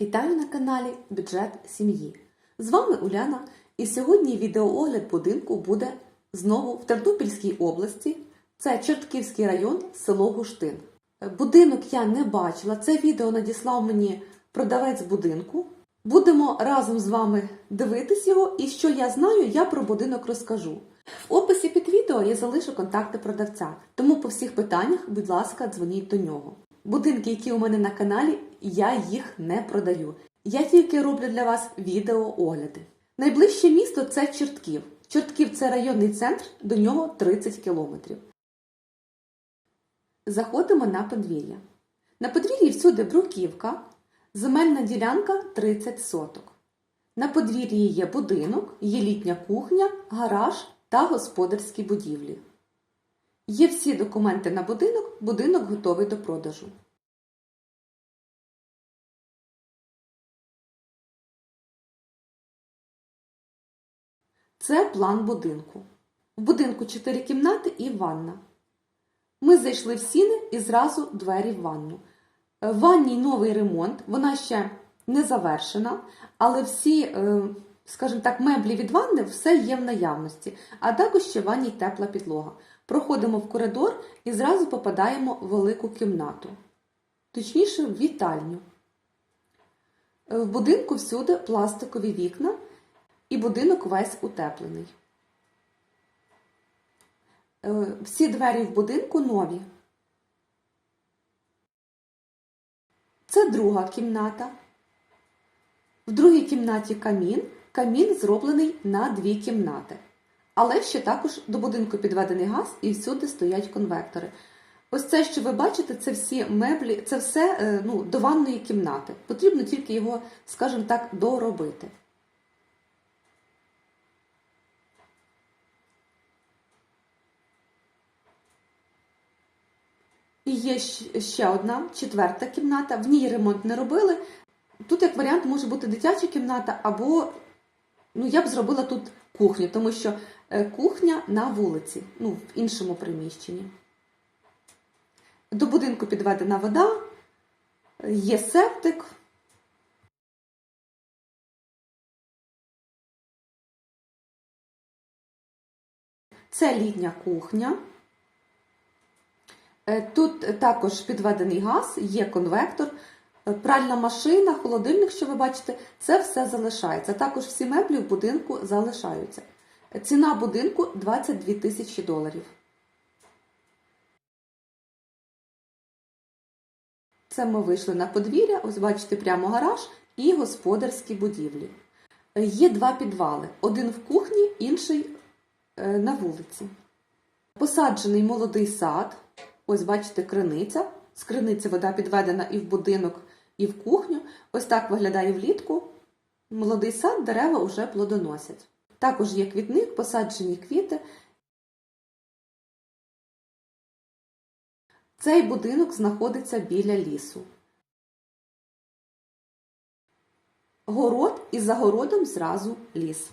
Вітаю на каналі Бюджет сім'ї. З вами Уляна, і сьогодні відеоогляд будинку буде знову в Тернопільській області. Це Чортківський район, село Гуштин. Будинок я не бачила. Це відео надіслав мені продавець будинку. Будемо разом з вами дивитись його, і що я знаю, я про будинок розкажу. В описі під відео я залишу контакти продавця, тому по всіх питаннях, будь ласка, дзвоніть до нього. Будинки, які у мене на каналі, я їх не продаю. Я тільки роблю для вас відеоогляди. Найближче місто це Чортків. Чортків це районний центр, до нього 30 кілометрів. Заходимо на подвір'я. На подвір'ї всюди бруківка, земельна ділянка 30 соток. На подвір'ї є будинок, є літня кухня, гараж та господарські будівлі. Є всі документи на будинок, будинок готовий до продажу. Це план будинку. В будинку 4 кімнати і ванна. Ми зайшли в сіни і зразу двері в ванну. В ванній новий ремонт, вона ще не завершена, але всі, е, скажімо так, меблі від ванни все є в наявності, а також ще в ванній тепла підлога. Проходимо в коридор і зразу попадаємо в велику кімнату, точніше, в вітальню. Е, В будинку всюди пластикові вікна і будинок весь утеплений. Е, Всі двері в будинку нові. Це друга кімната. В другій кімнаті камін. Камін зроблений на дві кімнати. Але ще також до будинку підведений газ і всюди стоять конвектори. Ось це, що ви бачите, це всі меблі, це все е, ну, до ванної кімнати. Потрібно тільки його, скажімо так, доробити. І є ще одна четверта кімната. В ній ремонт не робили. Тут, як варіант, може бути дитяча кімната, або ну, я б зробила тут кухню, тому що е, кухня на вулиці, ну, в іншому приміщенні. До будинку підведена вода, є септик. Це літня кухня. Е, Тут також підведений газ, є конвектор, пральна машина, холодильник, що ви бачите, це все залишається. Також всі меблі в будинку залишаються. Ціна будинку 22 тисячі доларів. Це ми вийшли на подвір'я, ось бачите прямо гараж і господарські будівлі. Е, Є два підвали: один в кухні, інший е, на вулиці. Посаджений молодий сад. Ось бачите, криниця. З криниці вода підведена і в будинок, і в кухню. Ось так виглядає влітку. Молодий сад, дерева вже плодоносять. Також є квітник, посаджені квіти. Цей будинок знаходиться біля лісу. Город і за городом зразу ліс.